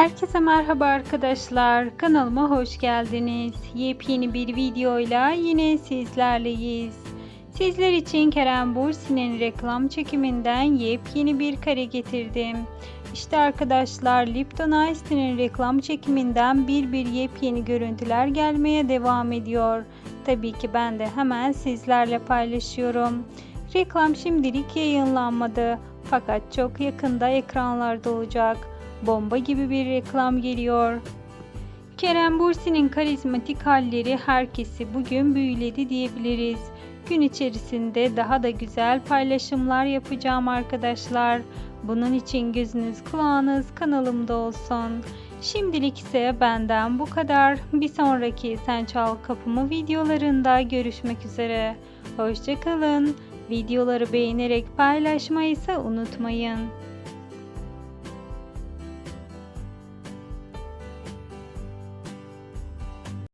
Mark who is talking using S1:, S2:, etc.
S1: Herkese merhaba arkadaşlar. Kanalıma hoş geldiniz. Yepyeni bir videoyla yine sizlerleyiz. Sizler için Kerem Bursi'nin reklam çekiminden yepyeni bir kare getirdim. İşte arkadaşlar Lipton Ice reklam çekiminden bir bir yepyeni görüntüler gelmeye devam ediyor. Tabii ki ben de hemen sizlerle paylaşıyorum. Reklam şimdilik yayınlanmadı fakat çok yakında ekranlarda olacak bomba gibi bir reklam geliyor. Kerem Bursi'nin karizmatik halleri herkesi bugün büyüledi diyebiliriz. Gün içerisinde daha da güzel paylaşımlar yapacağım arkadaşlar. Bunun için gözünüz kulağınız kanalımda olsun. Şimdilik ise benden bu kadar. Bir sonraki Sen Çal Kapımı videolarında görüşmek üzere. Hoşçakalın. Videoları beğenerek paylaşmayı ise unutmayın.